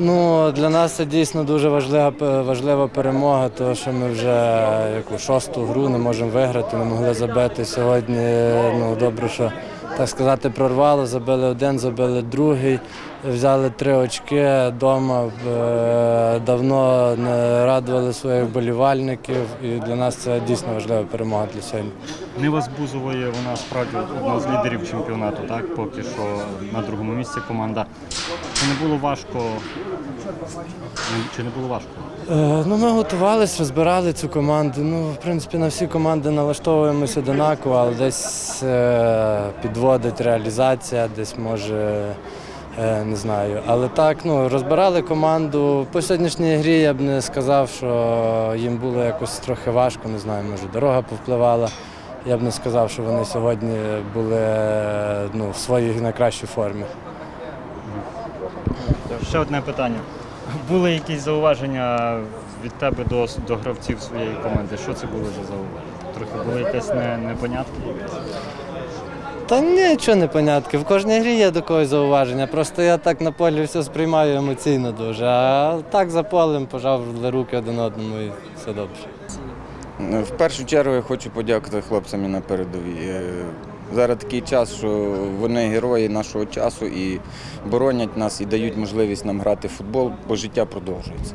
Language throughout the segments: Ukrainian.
Ну, для нас це дійсно дуже важлива, важлива перемога, тому що ми вже яку шосту гру не можемо виграти, не могли забити. Сьогодні ну, добре, що так сказати, прорвало, забили один, забили другий, взяли три очки вдома. Давно не радували своїх болівальників, і для нас це дійсно важлива перемога для сьогодні. Нива з Бузової, вона справді одна з лідерів чемпіонату, так? Поки що на другому місці команда. Чи не було важко? Чи не було важко? Е, Ну, ми готувалися, розбирали цю команду. Ну, в принципі, на всі команди налаштовуємося однаково, але десь е, підводить реалізація, десь може. е, Не знаю. Але так, ну, розбирали команду. По сьогоднішній грі я б не сказав, що їм було якось трохи важко, не знаю, може дорога повпливала. Я б не сказав, що вони сьогодні були ну, в своїй найкращій формі. Ще одне питання. Були якісь зауваження від тебе до, до гравців своєї команди? Що це було за зауваження? Трохи були якісь не, непонятки? Та нічого не понятки. В кожній грі є до когось зауваження. Просто я так на полі все сприймаю емоційно дуже. А так за полем пожав руки один одному і все добре. В першу чергу я хочу подякувати хлопцям на передовій. Е, Зараз такий час, що вони герої нашого часу і боронять нас і дають можливість нам грати в футбол, бо життя продовжується.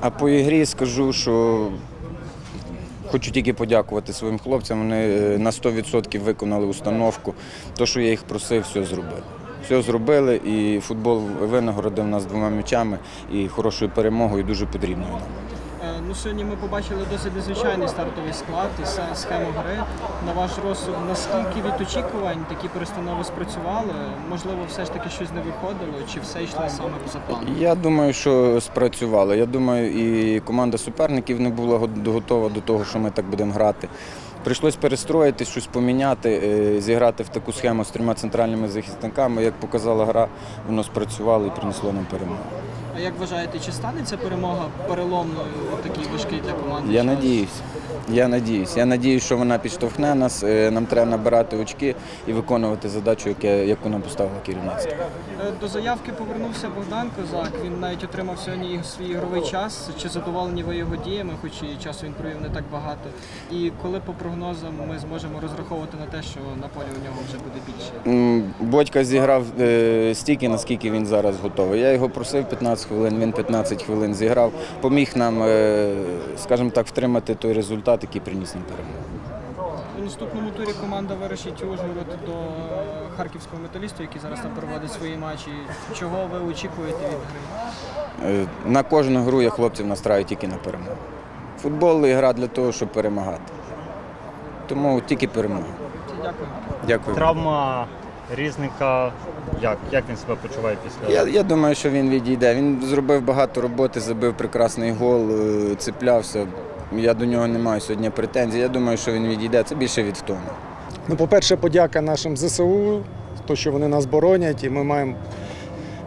А по ігрі скажу, що хочу тільки подякувати своїм хлопцям. Вони е, на 100% виконали установку. То, що я їх просив, все зробили. Все зробили, і футбол винагородив нас двома м'ячами і хорошою перемогою, дуже потрібною нам. Ну, сьогодні ми побачили досить незвичайний стартовий склад і схему гри. На ваш розсуд, наскільки від очікувань такі перестанови спрацювали? Можливо, все ж таки щось не виходило, чи все йшло саме за планом? Я думаю, що спрацювало. Я думаю, і команда суперників не була готова до того, що ми так будемо грати. Прийшлось перестроїти, щось поміняти, е, зіграти в таку схему з трьома центральними захисниками. Як показала гра, воно спрацювало і принесло нам перемогу. А як вважаєте, чи стане ця перемога переломною у такий важкий для команди? Я надіюсь. Я надіюсь. Я надіюсь, що вона підштовхне нас. Е, Нам треба набирати очки і виконувати задачу, яку нам поставило керівництво. Е, До заявки повернувся Богдан Козак. Він навіть отримав сьогодні свій ігровий час. Чи задоволені ви його діями, хоч і часу він провів не так багато. І коли по прогнозам ми зможемо розраховувати на те, що на полі у нього вже буде більше? Бодька зіграв е, стільки, наскільки він зараз готовий. Я його просив 15 хвилин, він 15 хвилин зіграв, поміг нам, е, скажімо так, втримати той результат, який приніс нам перемогу. У наступному турі команда вирішить Ужгород до харківського металісту, який зараз там проводить свої матчі. Чого ви очікуєте від гри? Е, На кожну гру я хлопців настраю тільки на перемогу. Футбол і гра для того, щоб перемагати. Тому тільки перемога. Дякую. Дякую. Травма різника. Як? Як він себе почуває після? Я, я думаю, що він відійде. Він зробив багато роботи, забив прекрасний гол, е, цеплявся. Я до нього не маю сьогодні претензій. Я думаю, що він відійде. Це більше від втоми. Ну, по-перше, подяка нашим ЗСУ, то, що вони нас боронять, і ми маємо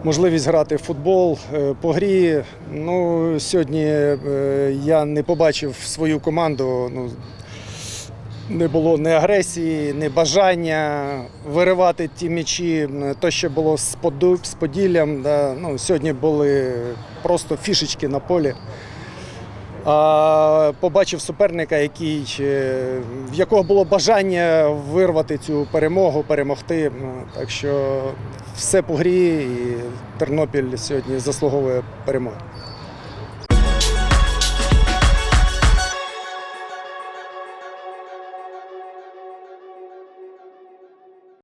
можливість грати в футбол е, по грі. Ну, сьогодні е, я не побачив свою команду. Ну, не було ні агресії, ні бажання виривати ті м'ячі. То, що було з Поділлям. Да. Ну, сьогодні були просто фішечки на полі. А побачив суперника, який, е, в якого було бажання вирвати цю перемогу, перемогти. Так що все по грі, і Тернопіль сьогодні заслуговує перемоги.